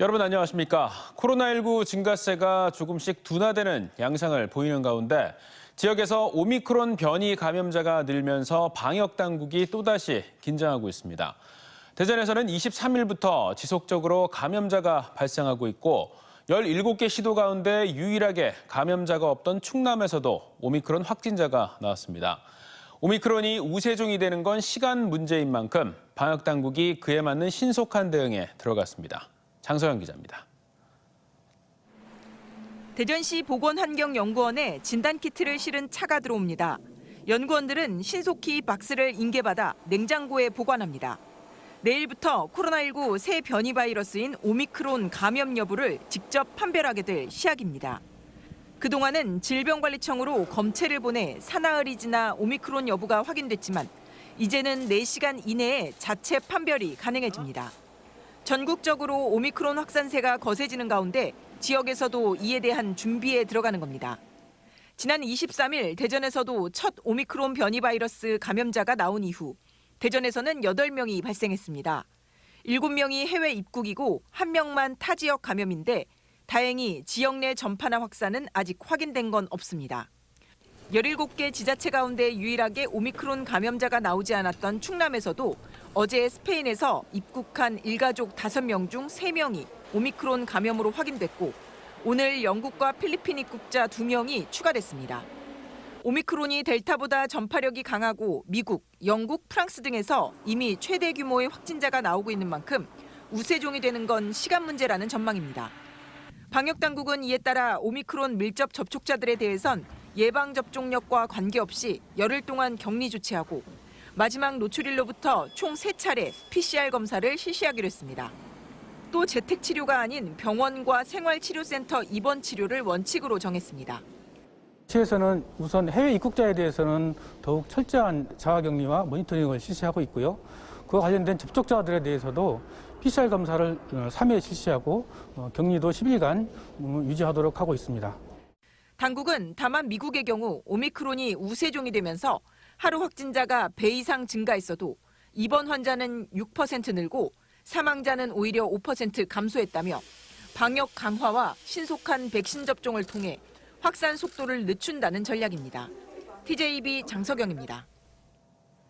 여러분 안녕하십니까? 코로나19 증가세가 조금씩 둔화되는 양상을 보이는 가운데 지역에서 오미크론 변이 감염자가 늘면서 방역 당국이 또다시 긴장하고 있습니다. 대전에서는 23일부터 지속적으로 감염자가 발생하고 있고 17개 시도 가운데 유일하게 감염자가 없던 충남에서도 오미크론 확진자가 나왔습니다. 오미크론이 우세종이 되는 건 시간 문제인 만큼 방역 당국이 그에 맞는 신속한 대응에 들어갔습니다. 장서영 기자입니다. 대전시 보건환경연구원에 진단키트를 실은 차가 들어옵니다. 연구원들은 신속히 박스를 인계받아 냉장고에 보관합니다. 내일부터 코로나19 새 변이 바이러스인 오미크론 감염 여부를 직접 판별하게 될 시약입니다. 그동안은 질병관리청으로 검체를 보내 사나흘이 지나 오미크론 여부가 확인됐지만 이제는 4시간 이내에 자체 판별이 가능해집니다. 전국적으로 오미크론 확산세가 거세지는 가운데 지역에서도 이에 대한 준비에 들어가는 겁니다. 지난 23일 대전에서도 첫 오미크론 변이 바이러스 감염자가 나온 이후 대전에서는 8명이 발생했습니다. 7명이 해외 입국이고 1명만 타 지역 감염인데 다행히 지역 내 전파나 확산은 아직 확인된 건 없습니다. 17개 지자체 가운데 유일하게 오미크론 감염자가 나오지 않았던 충남에서도 어제 스페인에서 입국한 일가족 5명 중 3명이 오미크론 감염으로 확인됐고 오늘 영국과 필리핀 입국자 2명이 추가됐습니다. 오미크론이 델타보다 전파력이 강하고 미국, 영국, 프랑스 등에서 이미 최대 규모의 확진자가 나오고 있는 만큼 우세종이 되는 건 시간 문제라는 전망입니다. 방역 당국은 이에 따라 오미크론 밀접 접촉자들에 대해선 예방 접종력과 관계없이 열흘 동안 격리 조치하고 마지막 노출일로부터 총 3차례 PCR 검사를 실시하기로 했습니다. 또 재택 치료가 아닌 병원과 생활치료센터 입원 치료를 원칙으로 정했습니다. 시에서는 우선 해외 입국자에 대해서는 더욱 철저한 자가격리와 모니터링을 실시하고 있고요. 그와 관련된 접촉자들에 대해서도 PCR 검사를 3회 실시하고 어, 격리도 10일간 유지하도록 하고 있습니다. 당국은 다만 미국의 경우 오미크론이 우세종이 되면서 하루 확진자가 배 이상 증가했어도 입원 환자는 6% 늘고 사망자는 오히려 5% 감소했다며 방역 강화와 신속한 백신 접종을 통해 확산 속도를 늦춘다는 전략입니다. TJB 장석영입니다.